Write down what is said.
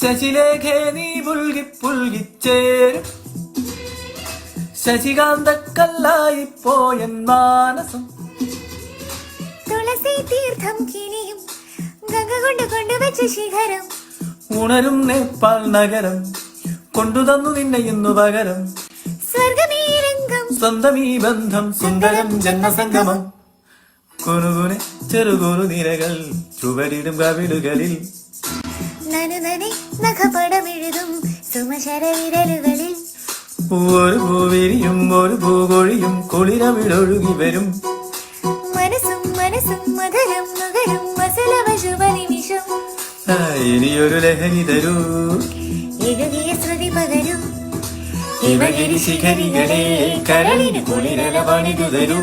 ശശിലേഖേ നീ പുൽകി പുൽകിച്ചേരും ശശികാന്തക്കല്ലായി പോയൻ മാനസം. തുളസി തീർത്ഥം കിണിയും ഗംഗ കൊണ്ട് കൊണ്ടുവച്ച ശിഖരം. ഉണരും നേപ്പാൾ നഗരം കൊണ്ടുതന്നു നിന്നെ ഇന്നു പകരം. സ്വർഗമീ രംഗം സ്വന്തം ഈ ബന്ധം സുന്ദരം ജന്മസംഗമം. കൊനുകുനെ ചെറുകുറു നിരകൾ ചുവരിടും കവിളുകളിൽ. നനെ നഖപടമെഴുതും സുമശര വിരലുകളിൽ ഒരു പൂവിരിയും ഒരു പൂകൊഴിയും കുളിരവിടൊഴുകി വരും. മനസ്സും മനസ്സും മധുരം നുകരും മസലവ ശുഭനിമിഷം ഇനിയൊരു ലഹരി തരൂ. എഴുതിയ ശ്രുതി പകരും. ഹിമഗിരി ശിഖരികളെ കരളിന് കുളിരല പണിതു തരൂ.